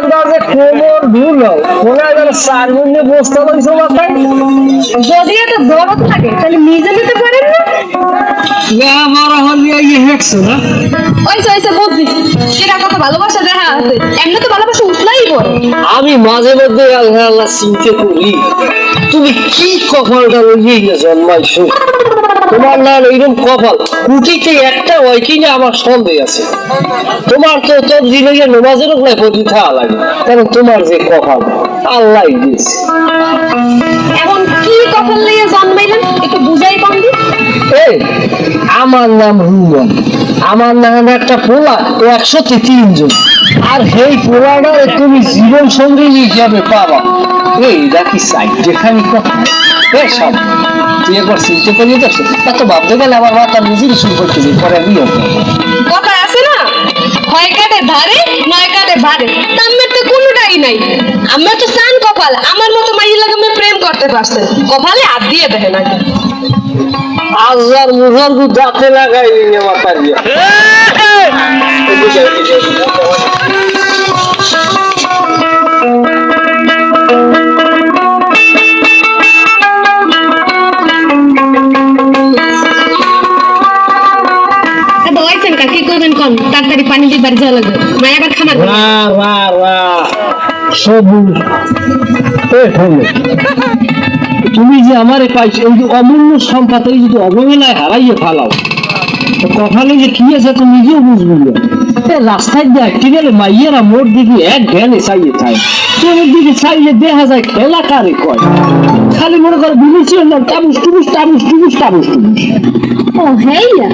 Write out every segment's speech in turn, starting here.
যে কোমর ধুলো মনে হয় যেন চার মিনিটে বসতে পারছ মাথায়? যদি এত দরদ থাকে তাহলে নিজে নিতে পারেন না? না আমার হলে ইয়ে হেঁকছো না। ওইসে ওইসে বুঝছি সেটা কত ভালোবাসা দেখা আছে? এমনি তো ভালোবাসা উঠলাই পড়ে আমি মাঝে মধ্যে আল্লাহ আল্লাহ চিনতে করি তুমি কি কপালটা লইয়ে জন্মাইছো তোমার না এইরকম কপাল। কুটিতে একটা হয় কিনা আমার সন্দেহ আছে। তোমার তো তোর জিনিসে নমাজের নাই প্রতি খাওয়া লাগে। কারণ তোমার যে কপাল আল্লাহ দিয়েছে। এখন কি কপাল নিয়ে জন্মাইলেন? একটু বুঝাই কম এই আমার নাম রুমন। আমার নাম একটা পোলা ও একশোতে তিনজন। আর সেই পোলাটা তুমি জীবন সঙ্গী হিসাবে পাবা। এই দেখি সাইড যেখানে কথা এই সব তুই চিনতে পারি দেখছ এত ভাবতে গেলে আমার মাথা নিজেরই শুরু করতে দিই পরে বিয়ে কথা আছে না? হয় কাটে ধারে নয় কাটে ভারে। আমার তো কোনোটাই নাই। আমার তো চান কপাল। আমার মতো মাইয়ের লাগে আমি প্রেম করতে পারছে। কপালে হাত দিয়ে দেখে নাকি আজার মুজার দু দাঁতে লাগাই নিয়ে মাথা দিয়ে তাড়াতাড়ি পানি দিয়ে বাড়ি যাওয়া লাগবে। মায়া আবার খামার রা রা রা। সবুজ। তুমি যে আমারে পাইছো, এই যে অমূল্য সম্পদ যদি অবহেলায় হারাইয়ে ফালাও কপালে যে কি আছে তো নিজেও বুঝবি না। রাস্তায় দিয়ে কি গেলে মাইয়েরা মোর দিকে এক ঢেলে চাইয়ে থাকে। তোর দিকে চাইলে দেখা যায় খেলা কারে কয়। খালি মনে করে বিবেচন না টাবুস, টুবুস টাবুস টুবুস টাবুস, টুবুস। ও হেইয়া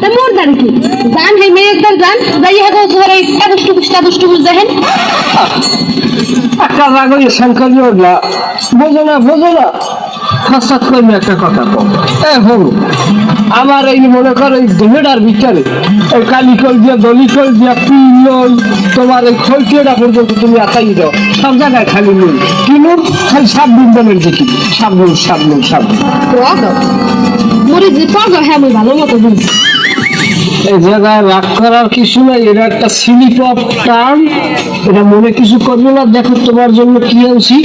তা মোর দাঁড়ি কি? জান হে মেয়ে একবার জান যাই হাগো ধরে একুশ টুকুস টাকুস টুকুস দেখেন। একটা রাগয়ে সংখ্যা না। বোঝো না বোঝো না। হঠাৎ করে একটা কথা কম এ আমার এই মনে করো এই দেহেটার ভিতরে এই কালিকল দিয়া দলিকল দিয়া পিলই তোমার এই খলকিটা পর্যন্ত তুমি আতাই দাও। সব জায়গায় খালি নুন কি নুন খালি সাত দিন দামের দেখি সাবনুন সাবনুন সাবনুন যে পগ হ্যাঁ আমি ভালো মতো বুঝছি এই জায়গায় রাগ করার কিছু নাই, এটা একটা স্লিপ অফ টার্ম, এটা মনে কিছু করবে না, দেখো তোমার জন্য কি আনছি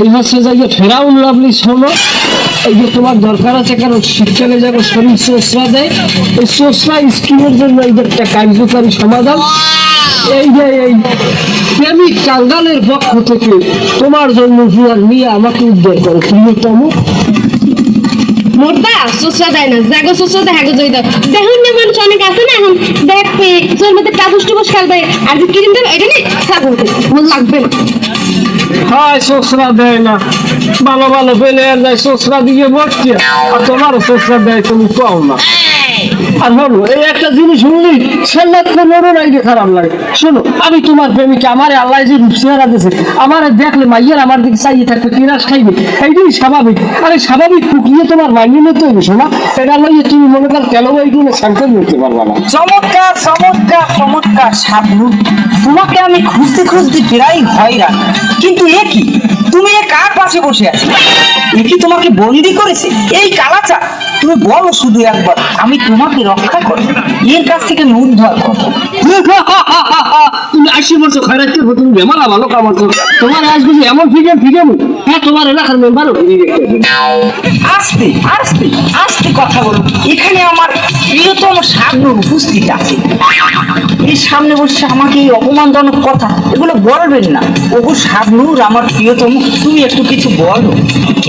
এই হচ্ছে যে ফেরাউন লাভলি শোনো, এই যে তোমার দরকার আছে কারণ শীতকালে যারা শরীর চোষরা দেয়, এই চোষরা স্কিমের জন্য এই একটা কার্যকারী সমাধান। এই যে এই প্রেমিক কাঙ্গালের পক্ষ থেকে তোমার জন্য নিয়ে আমাকে উদ্ধার করো, প্রিয়তম। মোরটা সুসরা দেয় না। জাগো সুসরা দেখা যাই দাও দেখুন না, মানুষ অনেক আছে না এখন। দেখবে তোর মধ্যে টাকুস টুকুস খেলবে। আর যে কিরিম দেবে, এটা নেই মোর লাগবে না। হয় শ্বশুরা দেয় না। ভালো ভালো পেলে আর যায় শ্বশুরা দিয়ে বসছে আর তোমারও শ্বশুরা দেয়, তুমি পাও না। আর এই একটা জিনিস শুনলি? সেল্লাত নাই যে খারাপ লাগে। শোনো, আমি তোমার প্রেমিকা, আমার আল্লাহ যে চেহারা আমার দেখলে মাইয়ের আমার দিকে চাইয়ে কিরাস খাইবে? এইটাই স্বাভাবিক। আরে স্বাভাবিক ফুকিয়ে তোমার হইবে, শোনা। এটা লইয়ে তুমি মনে কর না। চমৎকার চমৎকার চমৎকার তোমাকে আমি খুঁজতে খুঁজতে প্রায় হয়রান কিন্তু এ কি? তুমি এ কার পাশে বসে আছো? এ কি তোমাকে বন্দি করেছে? এই কালাচা তুমি বলো শুধু একবার, আমি তোমাকে রক্ষা করব এর কাছ থেকে আমি উদ্ধার করব। তুমি আশি বছর করব তুমি বেমারা ভালো করো। তোমার আসবে কিছু এমন ফিগে ফিগে তোমার এলাকার হবে। আস্তে আস্তে আস্তে কথা বলো। এখানে আমার প্রিয়তম সাবলুর উপস্থিত আছে। এই সামনে বসে আমাকে এই অপমানজনক কথা এগুলো বলবেন না। ওগো সাবলুর আমার প্রিয়তম তুমি একটু কিছু বলো।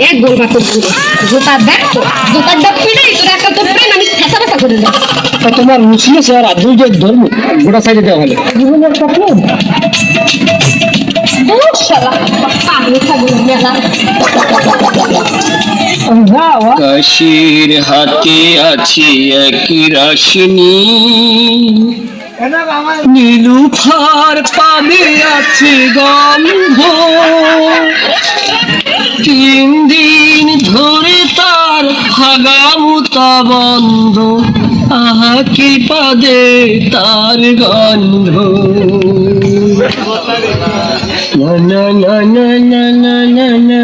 এক গোল কাপড় পুরো জুতা দেখো জুতার ডাক পিড়াই তোর একটা তোর প্রেম আমি ফেসা ফেসা করে দেবো। তা তোমার মুসলিম স্যার আর দুইজন ধর্ম গোটা সাইডে দেওয়া হলে। জীবনের স্বপ্ন কাশির হাতে আছে এক রাশিনী। নীলুফার পাবে আছে গন্ধ। তিন দিন ধরে তার হাগামুতা বন্ধ। আহা, কি পাদে তার গন্ধ। na na na na na na na na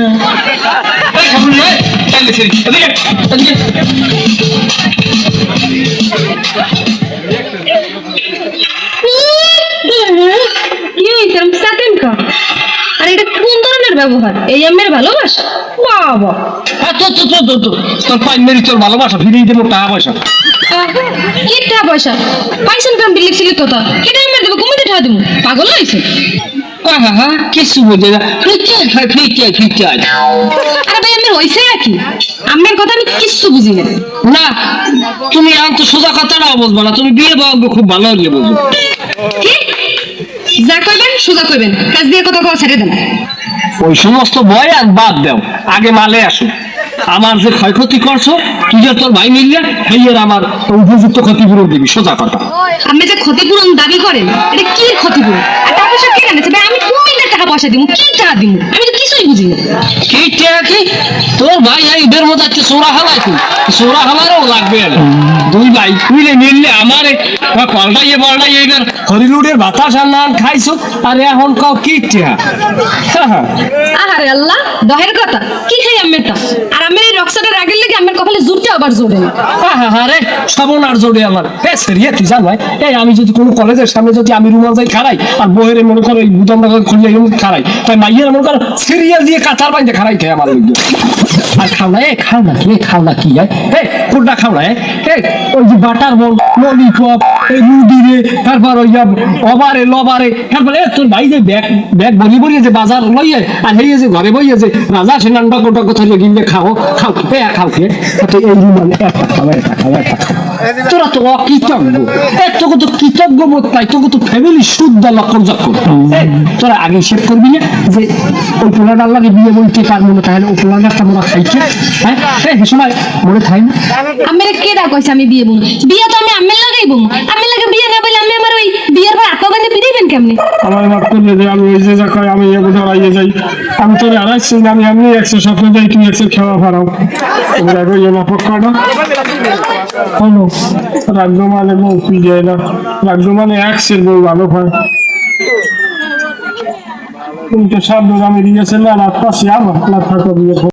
এটা কোন ধরনের ব্যবহার এই পাঁচ পয়সা পাগল হয়েছে কিছু বোঝে না। ফিচার খাই ফিচার ফিচার আরে ভাই আম্মের হয়েছে কি আম্মের কথা আমি কিচ্ছু বুঝি না। না তুমি আন তো সোজা কথাটাও বুঝব না। তুমি বিয়ে বাবু খুব ভালো হলে বুঝব যা কইবেন সোজা কইবেন। কাজ দিয়ে কথা কথা ছেড়ে দেন। ওই সমস্ত ভয় আর বাদ দাও। আগে মালে আসো। আমার যে ক্ষয়ক্ষতি করছ তুই যে তোর ভাই মিললে হেইয়ের আমার উপযুক্ত ক্ষতিপূরণ দিবি। সোজা কথা। আপনি যে ক্ষতিপূরণ দাবি করেন এটা কি ক্ষতিপূরণ? আর টাকা ভাই আমি কুমিল্লার টাকা পয়সা দিব কি টাকা দিব আমি তো কিছুই বুঝি না কি টেয়া কি? তোর ভাই এই এদের মধ্যে একটা সোরা হালাই তুই। সোরা হালারও লাগবে আর। দুই ভাই মিলে মিললে আমার কলটাইয়ে বলটাই এবার হরিলুডের বাতাস আর নান খাইছো। আর এখন কাও কি টেয়া? আরে আল্লাহ দহের কথা। কি খাই আম্মেরটা? আর আম্মের এই রক্সাটা রাগের লেগে আম্মের কপালে জুটটা আবার জোরে। না আরে সবনার জোরে আমার। এ সেরিয়া তুই জান ভাই এই আমি যদি কোনো কলেজের সামনে যদি আমি রুমাল যাই খারাই আর বইয়ের মনে করো এই বুদমটা খুললে খারাই তাই মাইয়ের মনে করো দিয়ে কাতার বাইন্দে খারাই খাই আমার লোকজন। আর খাও না, এ খাও না কি খাও না কি, এ এ কোনটা খাও না এ এ, ওই যে বাটার বল ললিপপ রুদিরে তারপর ওই অবারে লবারে তারপরে তোর ভাই যে ব্যাগ ব্যাগ বলি বলি যে বাজার লইয়ে আর এই যে ঘরে বইয়ে যে রাজা সেনান ডক ডক ধরে গিলে খাও খাও এ খাও খেয়ে তো এই রুমালে একটা খাও একটা খাও একটা তোরা তো অকৃতজ্ঞ। এত কত কৃতজ্ঞ বোধ পাই তোকে তো ফ্যামিলি শুদ্ধ লক্ষণ যক্ষণ তোরা আগে হিসেব করবি না যে ওই পোলাটা লাগে বিয়ে বলতে পারব না তাহলে ওই পোলাটা একটা মোরা খাইছে হ্যাঁ? সময় মনে থাই না? আম্মের কে ডা কইছে আমি বিয়ে বলব বিয়ে তো আমি আম্মের লাগাই বলব আম্মের লাগে বিয়ে না বলে আমি আমার ওই বিয়ের পর আত্মা বান্ধে পিড়াইবেন কেমনে? আমার মাফ করলে যে আমি ওই যে কয়, আমি এগো দাঁড়াইয়ে যাই। আমি তোর আড়াইছি না, আমি এমনি একশো স্বপ্ন যাই তুই একশো খাওয়া ফারাও তোমরা এগো ইয়ে না পক্ষ না। হলো রাজ্য মানে বউ যায় না। রাজ্য মানে একশের বউ ভালো হয়। তুমি তো সব আমি দিয়েছে না রাত পাশে আমার থাকো দিয়ে